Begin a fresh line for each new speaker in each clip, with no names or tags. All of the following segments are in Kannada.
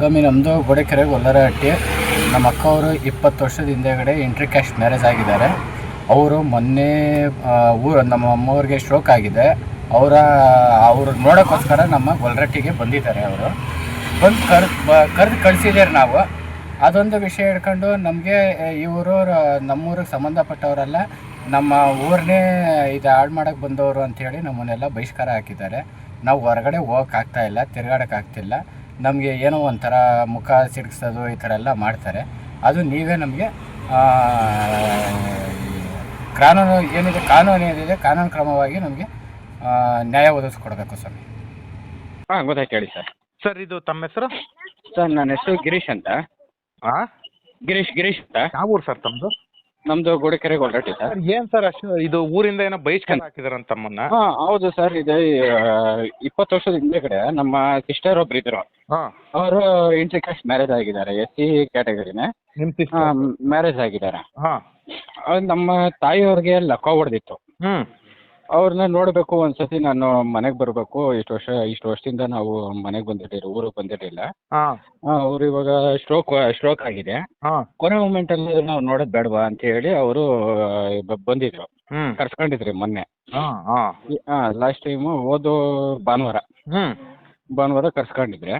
ಸ್ವಾಮಿ ನಮ್ಮದು ಗೋಡೆಕೆರೆ ಗೊಲ್ಲರಹಟ್ಟಿ. ನಮ್ಮ ಅಕ್ಕ ಅವರು ಇಪ್ಪತ್ತು ವರ್ಷದ ಹಿಂದೆಗಡೆ ಇಂಟ್ರಿ ಕ್ಯಾಶ್ ಮ್ಯಾರೇಜ್ ಆಗಿದ್ದಾರೆ. ಅವರು ಮೊನ್ನೆ ಊರು, ನಮ್ಮ ಅಮ್ಮವ್ರಿಗೆ ಸ್ಟ್ರೋಕ್ ಆಗಿದೆ. ಅವರ, ಅವರು ನೋಡೋಕ್ಕೋಸ್ಕರ ನಮ್ಮ ಗೊಲ್ಲರಟ್ಟಿಗೆ ಬಂದಿದ್ದಾರೆ ಅವರು. ಬಂದು ಕರ್ ಕರೆದು ಕಳಿಸಿದ್ದಾರೆ ನಾವು. ಅದೊಂದು ವಿಷಯ ಹಿಡ್ಕೊಂಡು ನಮಗೆ ಇವರು ನಮ್ಮೂರಿಗೆ ಸಂಬಂಧಪಟ್ಟವರೆಲ್ಲ, ನಮ್ಮ ಊರನ್ನೇ ಇದು ಹಾಳು ಮಾಡೋಕ್ಕೆ ಬಂದವರು ಅಂಥೇಳಿ ನಮ್ಮನ್ನೆಲ್ಲ ಬಹಿಷ್ಕಾರ ಹಾಕಿದ್ದಾರೆ. ನಾವು ಹೊರಗಡೆ ಹೋಗೋಕ್ಕಾಗ್ತಾಯಿಲ್ಲ ತಿರ್ಗಾಡೋಕ್ಕಾಗ್ತಿಲ್ಲ ನಮಗೆ ಏನೋ ಒಂಥರ ಮುಖ ಸಿಡ್ಸೋದು ಈ ಥರ ಎಲ್ಲ ಮಾಡ್ತಾರೆ. ಅದು ನೀವೇ ನಮಗೆ ಕಾನೂನು ಏನಿದೆ ಕಾನೂನು ಏನಿದೆ ಕಾನೂನು ಕ್ರಮವಾಗಿ ನಮಗೆ ನ್ಯಾಯ ಒದಗಿಸ್ಕೊಡ್ಬೇಕು ಸ್ವಾಮಿ.
ಹಾಂ ಗೊತ್ತಾಯ್ತು ಹೇಳಿ ಸರ್.
ಸರ್ ಇದು ತಮ್ಮ ಹೆಸರು?
ಸರ್ ನನ್ನ ಹೆಸರು ಗಿರೀಶ್ ಅಂತ.
ಹಾಂ
ಗಿರೀಶ್ ಗಿರೀಶ್ ಅಂತ.
ಯಾವ ಊರು ಸರ್ ತಮ್ಮದು
ನಮ್ಮದು ಗೋಡೆಕೆರೆ ಗೋಲ್ರಟ್ಟಿ ಸರ್
ಸರ್ ಏನು ಸರ್ ಅಷ್ಟು ಇದು ಊರಿಂದ ಏನೋ ಬಹಿಷ್ಕಾರ ಹಾಕಿದಾರಂತ ತಮ್ಮನ್ನ?
ಹಾಂ ಹೌದು ಸರ್ ಇದೆ ಇಪ್ಪತ್ತು ವರ್ಷದ ಹಿಂದೆಗಡೆ ನಮ್ಮ ಸಿಸ್ಟರ್ ಒಬ್ರು ಇದ್ರು.
ಹಾಂ.
ಅವರು ಇಂಟ್ರಿ ಕಾಸ್ಟ್ ಮ್ಯಾರೇಜ್ ಆಗಿದ್ದಾರೆ ಎಸ್ ಸಿ ಕ್ಯಾಟಗರಿನೇ
ಸಿಸ್ಟರ್
ಮ್ಯಾರೇಜ್ ಆಗಿದ್ದಾರೆ.
ಹಾಂ.
ಅವ್ರು ನಮ್ಮ ತಾಯಿಯವ್ರಿಗೆ ಲಕ್ಕ ಹೊಡೆದಿತ್ತು.
ಹ್ಞೂ
ಅವ್ರನ್ನ ನೋಡಬೇಕು ಒಂದ್ಸತಿ ನಾನು ಮನೆಗೆ ಬರಬೇಕು. ಇಷ್ಟು ವರ್ಷ ಇಷ್ಟು ವರ್ಷದಿಂದ ನಾವು ಮನೆಗೆ ಬಂದಿರಲಿಲ್ಲ ಊರಿಗೆ ಬಂದಿರಲಿಲ್ಲ.
ಹಾ.
ಅವ್ರು ಇವಾಗ ಸ್ಟ್ರೋಕ್ ಸ್ಟ್ರೋಕ್ ಆಗಿದೆ. ಕೊನೆ ಮೂಮೆಂಟ್ ಅಲ್ಲಿ ನಾವು ನೋಡೋದು ಬೇಡವಾ ಅಂತ ಹೇಳಿ ಅವರು ಬಂದಿದ್ರು. ಕರ್ಸ್ಕೊಂಡಿದ್ರಿ ಮೊನ್ನೆ.
ಹಾಂ ಹಾಂ.
ಹಾಂ ಲಾಸ್ಟ್ ಟೈಮ್ ಓದು ಭಾನುವಾರ. ಭಾನುವಾರ ಕರ್ಸ್ಕೊಂಡಿದ್ರೆ.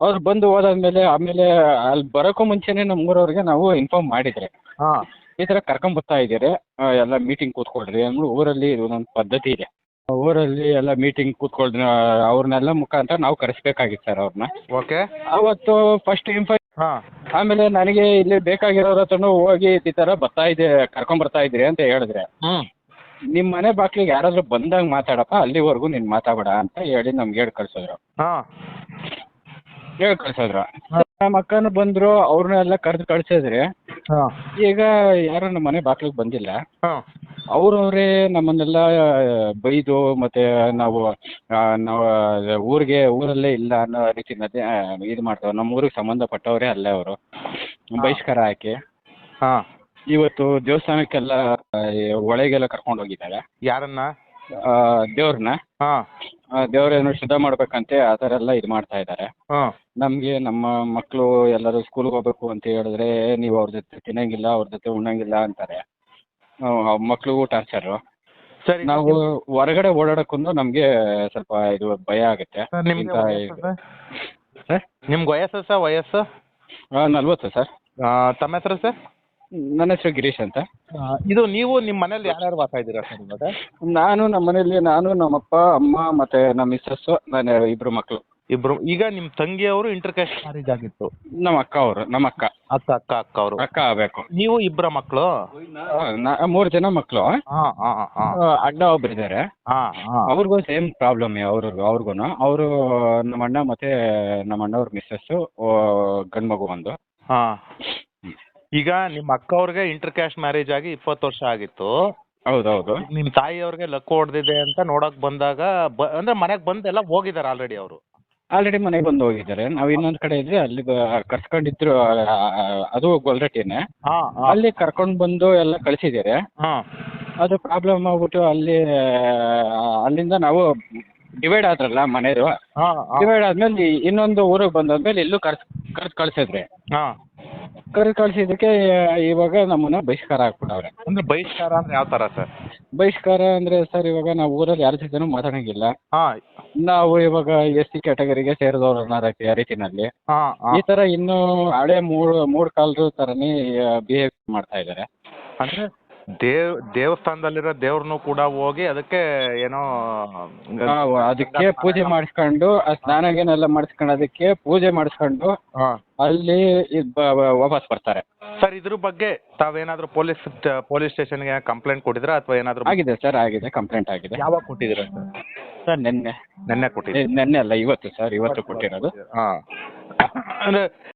ಅವ್ರು ಬಂದು ಹೋದಾದ್ಮೇಲೆ ಆಮೇಲೆ ಅಲ್ಲಿ ಬರೋಕ್ಕೂ ಮುಂಚೆನೆ ನಮ್ಮೂರವ್ರಿಗೆ ನಾವು ಇನ್ಫಾರ್ಮ್ ಮಾಡಿದ್ರೆ.
ಹಾಂ.
ಈ ಥರ ಕರ್ಕೊಂಬರ್ತಾ ಇದ್ದೀರಿ ಎಲ್ಲ ಮೀಟಿಂಗ್ ಕೂತ್ಕೊಳ್ರಿ ಅಂದ್ಬಿಟ್ಟು ಊರಲ್ಲಿ ಇದೊಂದು ಪದ್ಧತಿ ಇದೆ. ಊರಲ್ಲಿ ಎಲ್ಲ ಮೀಟಿಂಗ್ ಕೂತ್ಕೊಳ್ರಿ ಅವ್ರನ್ನೆಲ್ಲ ಮುಖಾಂತರ ನಾವು ಕರೆಸ್ಬೇಕಾಗಿತ್ತು ಸರ್ ಅವ್ರನ್ನ.
ಓಕೆ
ಅವತ್ತು ಫಸ್ಟ್ ಇನ್ಫೈ
ಹಾಂ.
ಆಮೇಲೆ ನನಗೆ ಇಲ್ಲಿ ಬೇಕಾಗಿರೋರ ಹತ್ರನೂ ಹೋಗಿ ಈ ತರ ಬರ್ತಾ ಇದೆ ಕರ್ಕೊಂಬರ್ತಾ ಇದ್ರಿ ಅಂತ ಹೇಳಿದ್ರೆ.
ಹ್ಞೂ
ನಿಮ್ಮ ಮನೆ ಬಾಕ್ಲಿಗೆ ಯಾರಾದರೂ ಬಂದಾಗ ಮಾತಾಡಪ್ಪ ಅಲ್ಲಿವರೆಗೂ ನೀನು ಮಾತಾಡಬೇಡ ಅಂತ ಹೇಳಿ ನಮ್ಗೆ ಹೇಳಿ ಕಳ್ಸಿದ್ರು.
ಹಾಂ.
ಹೇಳಿ ಕಳ್ಸಿದ್ರು. ನಮ್ಮ ಅಕ್ಕನೂ ಬಂದರು ಅವ್ರನ್ನೆಲ್ಲ ಕರೆದು ಕಳ್ಸಿದ್ರಿ.
ಹಾಂ.
ಈಗ ಯಾರು ನಮ್ಮ ಮನೆ ಬಾಗಿಲಿಗೆ ಬಂದಿಲ್ಲ.
ಹಾಂ.
ಅವರವರೇ ನಮ್ಮನ್ನೆಲ್ಲ ಬೈದು ಮತ್ತೆ ನಾವು ನಾವು ಊರಿಗೆ ಊರಲ್ಲೇ ಇಲ್ಲ ಅನ್ನೋ ರೀತಿ ಇದು ಮಾಡ್ತಾರೆ ನಮ್ಮ ಊರಿಗೆ ಸಂಬಂಧಪಟ್ಟವರೇ ಅಲ್ಲೇ ಅವರು. ಬಹಿಷ್ಕಾರ ಹಾಕಿ.
ಹಾಂ.
ಇವತ್ತು ದೇವಸ್ಥಾನಕ್ಕೆಲ್ಲ ಒಳಗೆಲ್ಲ ಕರ್ಕೊಂಡು ಹೋಗಿದ್ದಾರೆ.
ಯಾರನ್ನ?
ದೇವ್ರನ್ನ.
ಹಾಂ.
ದೇವ್ರೇನೋ ಶುದ್ಧ ಮಾಡ್ಬೇಕಂತೆ ಆ ಥರ ಎಲ್ಲ ಇದು ಮಾಡ್ತಾ ಇದ್ದಾರೆ.
ನಮ್ಗೆ
ನಮಗೆ ನಮ್ಮ ಮಕ್ಕಳು ಎಲ್ಲರೂ ಸ್ಕೂಲ್ಗೆ ಹೋಗ್ಬೇಕು ಅಂತ ಹೇಳಿದ್ರೆ ನೀವು ಅವ್ರ ಜೊತೆ ತಿನ್ನಂಗಿಲ್ಲ ಅವ್ರ ಜೊತೆ ಉಣ್ಣಂಗಿಲ್ಲ ಅಂತಾರೆ. ಮಕ್ಳಿಗೂ ಟಾರ್ಚರು
ಸರಿ
ನಾವು ಹೊರಗಡೆ ಓಡಾಡಕ್ಕೂ ನಮಗೆ ಸ್ವಲ್ಪ ಇದು ಭಯ ಆಗುತ್ತೆ. ಇಂಥ
ವಯಸ್ಸು ಸರ್?
ಸರ್?
ನಿಮ್ಗೆ ವಯಸ್ಸು ಸರ್ ವಯಸ್ಸು?
ನಲ್ವತ್ತು ಸರ್.
ತಮ್ಮ ಹೆಸರು ಸರ್?
ನನ್ನ ಹೆಸರು ಗಿರೀಶ್ ಅಂತ.
ಇದು ನೀವು ನಿಮ್ಮ ಮನೇಲಿ ಯಾರ್ಯಾರು ವಾಸ ಇದ್ದೀರಾ ಸರ್ ಇವಾಗ?
ನಾನು ನಮ್ಮ ಮನೇಲಿ ನಾನು ನಮ್ಮಪ್ಪ ಅಮ್ಮ ಮತ್ತೆ ನಮ್ಮ ಮಿಸ್ಸಸ್ ನನ್ನ ಇಬ್ರು ಮಕ್ಕಳು
ಇಬ್ರು ಈಗ ನಿಮ್ಮ ತಂಗಿಯವರು ಇಂಟರ್ ಕ್ಯಾಸ್ಟ್ ಮ್ಯಾರೇಜ್ ಆಗಿತ್ತು.
ನಮ್ಮ ಅಕ್ಕ ಅವರು ನಮ್ಮ ಅಕ್ಕ.
ಅಕ್ಕ ಅಕ್ಕ ಅಕ್ಕ ಅವರು.
ಅಕ್ಕ ಆಗ್ಬೇಕು.
ನೀವು ಇಬ್ಬರ ಮಕ್ಕಳು
ಮೂರು ಜನ ಮಕ್ಕಳು
ಹಾ ಹಾಂ ಹಾಂ
ಅಡ್ಡ ಒಬ್ರು ಇದ್ದಾರೆ.
ಹಾಂ ಹಾಂ
ಅವ್ರಿಗೂ ಸೇಮ್ ಪ್ರಾಬ್ಲಮ್ ಅವ್ರಿಗೂ ಅವ್ರಿಗೂ ಅವರು ನಮ್ಮ ಅಣ್ಣ ಮತ್ತೆ ನಮ್ಮ ಅಣ್ಣವ್ರ ಮಿಸ್ಸಸ್ ಗಂಡ್ ಮಗು ಒಂದು.
ಹಾಂ ಈಗ ನಿಮ್ಮ ಅಕ್ಕ ಅವ್ರಿಗೆ ಇಂಟರ್ ಕ್ಯಾಸ್ಟ್ ಮ್ಯಾರೇಜ್ ಆಗಿ ಇಪ್ಪತ್ತು ವರ್ಷ ಆಗಿತ್ತು.
ಹೌದೌದು.
ನಿಮ್ಮ ತಾಯಿಯವ್ರಿಗೆ ಲಕ್ಕು ಹೊಡೆದಿದೆ ಅಂತ ನೋಡಕ್ ಬಂದಾಗ ಬ ಅಂದ್ರೆ ಮನೆಗೆ ಬಂದೆಲ್ಲ ಹೋಗಿದ್ದಾರೆ ಆಲ್ರೆಡಿ ಅವರು.
ಆಲ್ರೆಡಿ ಮನೆಗೆ ಬಂದು ಹೋಗಿದ್ದಾರೆ. ನಾವು ಇನ್ನೊಂದ್ ಕಡೆ ಇದ್ರೆ ಅಲ್ಲಿ ಬ- ಕರ್ಸ್ಕೊಂಡಿದ್ರು ಆ, ಆ, ಅದು ಗೊಲ್ರಟ್ಟಿನೇ.
ಹಾಂ
ಅಲ್ಲಿ ಕರ್ಕೊಂಡ್ ಬಂದು ಎಲ್ಲ ಕಳ್ಸಿದಾರೆ
ಹಾಂ.
ಅದು ಪ್ರಾಬ್ಲಮ್ ಆಗ್ಬಿಟ್ಟು ಅಲ್ಲಿ ಆ, ಅಲ್ಲಿಂದ ನಾವು ಡಿವೈಡ್ ಆದ್ರಲ್ಲ ಮನೆದು
ಹಾಂ
ಡಿವೈಡ್ ಆದ್ಮೇಲೆ ಇನ್ನೊಂದು ಊರಿಗೆ ಬಂದಾದ್ಮೇಲೆ ಇಲ್ಲೂ ಕರ್ಸ್ ಕರ್ಸ್ ಕಳ್ಸಿದ್ರಿ.
ಹಾಂ.
ಕರ್ಸ್ ಕಳ್ಸಿದಕ್ಕೆ ಇವಾಗ ನಮ್ಮನ್ನ ಬಹಿಷ್ಕಾರ ಹಾಕ್ಬಿಟ್ಟವ್ರೆ
ಅಂದ್ರೆ ಬಹಿಷ್ಕಾರ ಅಂದ್ರೆ ಯಾವ ತರ ಸರ್?
ಬಹಿಷ್ಕಾರ ಅಂದ್ರೆ ಸರ್ ಇವಾಗ ನಾವು ಊರಲ್ಲಿ ಯಾರ ಜೊತೆನೂ ಮಾತಾಡಂಗಿಲ್ಲ.
ಹಾಂ.
ನಾವು ಇವಾಗ ಎಸ್ ಸಿ ಕ್ಯಾಟಗರಿಗೆ ಸೇರಿದವ್ರು ಅನ್ನೋ ರೀತಿನಲ್ಲಿ.
ಹಾ
ಈ ತರ ಇನ್ನೂ ಹಳೆ ಮೂರು ಮೂರು ಕಾಲದ ತರನೇ ಬಿಹೇವ್ ಮಾಡ್ತಾ ಇದ್ದಾರೆ.
ಅಂದ್ರೆ ದೇವ್ ದೇವಸ್ಥಾನದಲ್ಲಿರೋ ದೇವ್ರನ್ನು ಕೂಡ ಹೋಗಿ ಅದಕ್ಕೆ ಏನೋ
ಅದಕ್ಕೆ ಪೂಜೆ ಮಾಡಿಸ್ಕೊಂಡು ಆ ಸ್ನಾನ ಗೀನೆಲ್ಲ ಮಾಡಿಸ್ಕೊಂಡು ಅದಕ್ಕೆ ಪೂಜೆ ಮಾಡಿಸ್ಕೊಂಡು
ಹಾಂ.
ಅಲ್ಲಿ ಇದ್ ಬ- ಬ- ವಾಪಸ್ ಬರ್ತಾರೆ.
ಸರ್ ಇದ್ರ ಬಗ್ಗೆ ತಾವೇನಾದ್ರೂ ಪೊಲೀಸ್ ಪೊಲೀಸ್ ಸ್ಟೇಷನ್ಗೆ ಕಂಪ್ಲೇಂಟ್ ಕೊಟ್ಟಿದ್ರಾ ಅಥವಾ ಏನಾದ್ರು
ಆಗಿದೆ ಸರ್ ಆಗಿದೆ ಕಂಪ್ಲೇಂಟ್ ಆಗಿದೆ.
ಯಾವಾಗ ಕೊಟ್ಟಿದ್ರ ಸರ್?
ಸರ್ ನಿನ್ನೆ.
ನೆನ್ನೆ ಕೊಟ್ಟಿದ್ದೀರಾ?
ನಿನ್ನೆ ಅಲ್ಲ ಇವತ್ತು ಸರ್ ಇವತ್ತು ಕೊಟ್ಟಿರೋದು.
ಹಾ. ಅಂದ್ರೆ